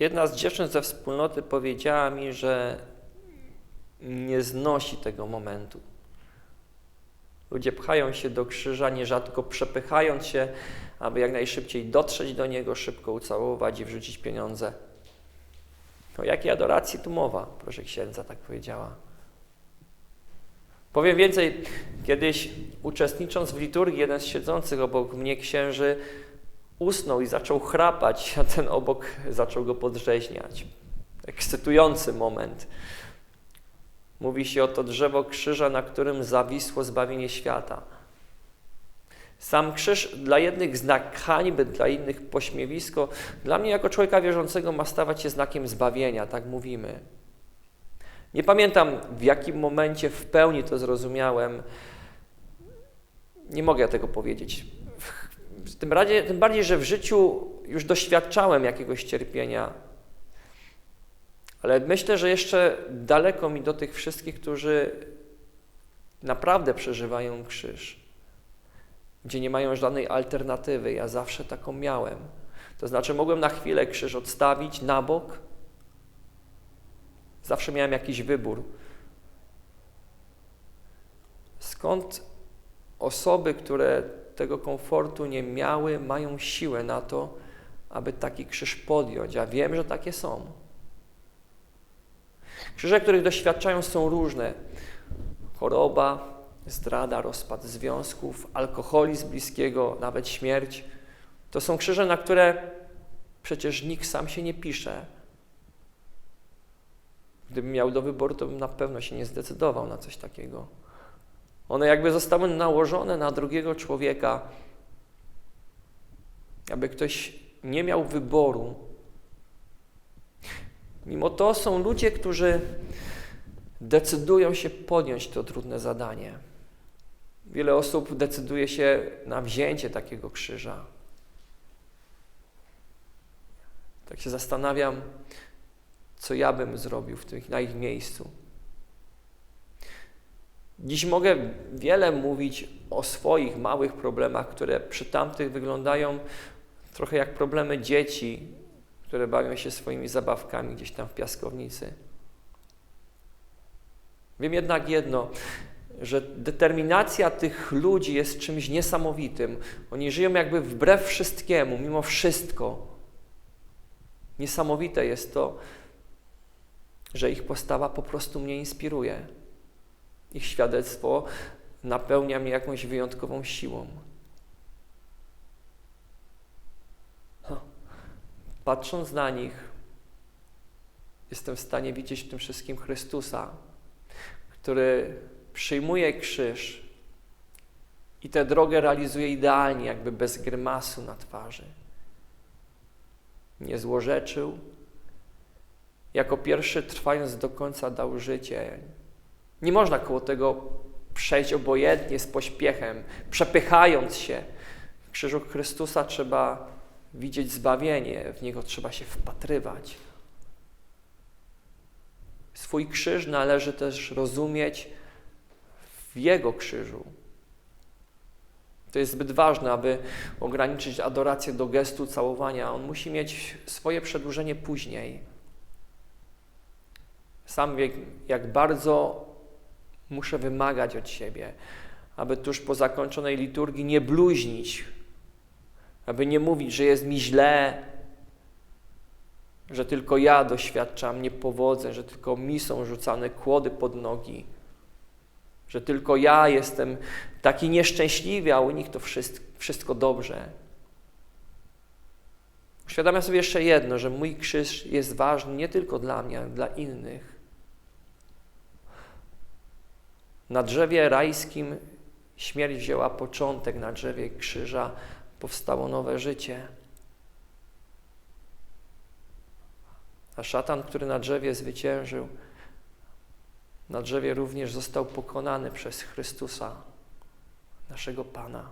Jedna z dziewczyn ze wspólnoty powiedziała mi, że nie znosi tego momentu. Ludzie pchają się do krzyża, nierzadko przepychając się, aby jak najszybciej dotrzeć do niego, szybko ucałować i wrzucić pieniądze. O jakiej adoracji tu mowa? Proszę księdza, tak powiedziała. Powiem więcej, kiedyś uczestnicząc w liturgii, jeden z siedzących obok mnie księży usnął i zaczął chrapać, a ten obok zaczął go podrzeźniać. Ekscytujący moment. Mówi się o to drzewo krzyża, na którym zawisło zbawienie świata. Sam krzyż dla jednych znak hańby, dla innych pośmiewisko. Dla mnie jako człowieka wierzącego ma stawać się znakiem zbawienia, tak mówimy. Nie pamiętam w jakim momencie w pełni to zrozumiałem. Nie mogę tego powiedzieć. Tym bardziej, tym bardziej, że w życiu już doświadczałem jakiegoś cierpienia. Ale myślę, że jeszcze daleko mi do tych wszystkich, którzy naprawdę przeżywają krzyż, gdzie nie mają żadnej alternatywy. Ja zawsze taką miałem. To znaczy, mogłem na chwilę krzyż odstawić na bok. Zawsze miałem jakiś wybór. Skąd osoby, które tego komfortu nie miały, mają siłę na to, aby taki krzyż podjąć? Ja wiem, że takie są. Krzyże, których doświadczają, są różne. Choroba, zdrada, rozpad związków, alkoholizm bliskiego, nawet śmierć. To są krzyże, na które przecież nikt sam się nie pisze. Gdybym miał do wyboru, to bym na pewno się nie zdecydował na coś takiego. One jakby zostały nałożone na drugiego człowieka, aby ktoś nie miał wyboru. Mimo to są ludzie, którzy decydują się podjąć to trudne zadanie. Wiele osób decyduje się na wzięcie takiego krzyża. Tak się zastanawiam, co ja bym zrobił w tym, na ich miejscu. Dziś mogę wiele mówić o swoich małych problemach, które przy tamtych wyglądają trochę jak problemy dzieci, które bawią się swoimi zabawkami gdzieś tam w piaskownicy. Wiem jednak jedno, że determinacja tych ludzi jest czymś niesamowitym. Oni żyją jakby wbrew wszystkiemu, mimo wszystko. Niesamowite jest to, że ich postawa po prostu mnie inspiruje. Ich świadectwo napełnia mnie jakąś wyjątkową siłą. Patrząc na nich, jestem w stanie widzieć w tym wszystkim Chrystusa, który przyjmuje krzyż i tę drogę realizuje idealnie, jakby bez grymasu na twarzy. Nie złorzeczył, jako pierwszy trwając do końca dał życie. Nie można koło tego przejść obojętnie, z pośpiechem, przepychając się. W krzyżu Chrystusa trzeba widzieć zbawienie, w niego trzeba się wpatrywać. Swój krzyż należy też rozumieć w Jego krzyżu. To jest zbyt ważne, aby ograniczyć adorację do gestu całowania. On musi mieć swoje przedłużenie później. Sam wie, jak bardzo muszę wymagać od siebie, aby tuż po zakończonej liturgii nie bluźnić, aby nie mówić, że jest mi źle, że tylko ja doświadczam niepowodzeń, że tylko mi są rzucane kłody pod nogi, że tylko ja jestem taki nieszczęśliwy, a u nich to wszystko, dobrze. Uświadamiam sobie jeszcze jedno, że mój krzyż jest ważny nie tylko dla mnie, ale dla innych. Na drzewie rajskim śmierć wzięła początek, na drzewie krzyża powstało nowe życie. A szatan, który na drzewie zwyciężył, na drzewie również został pokonany przez Chrystusa, naszego Pana.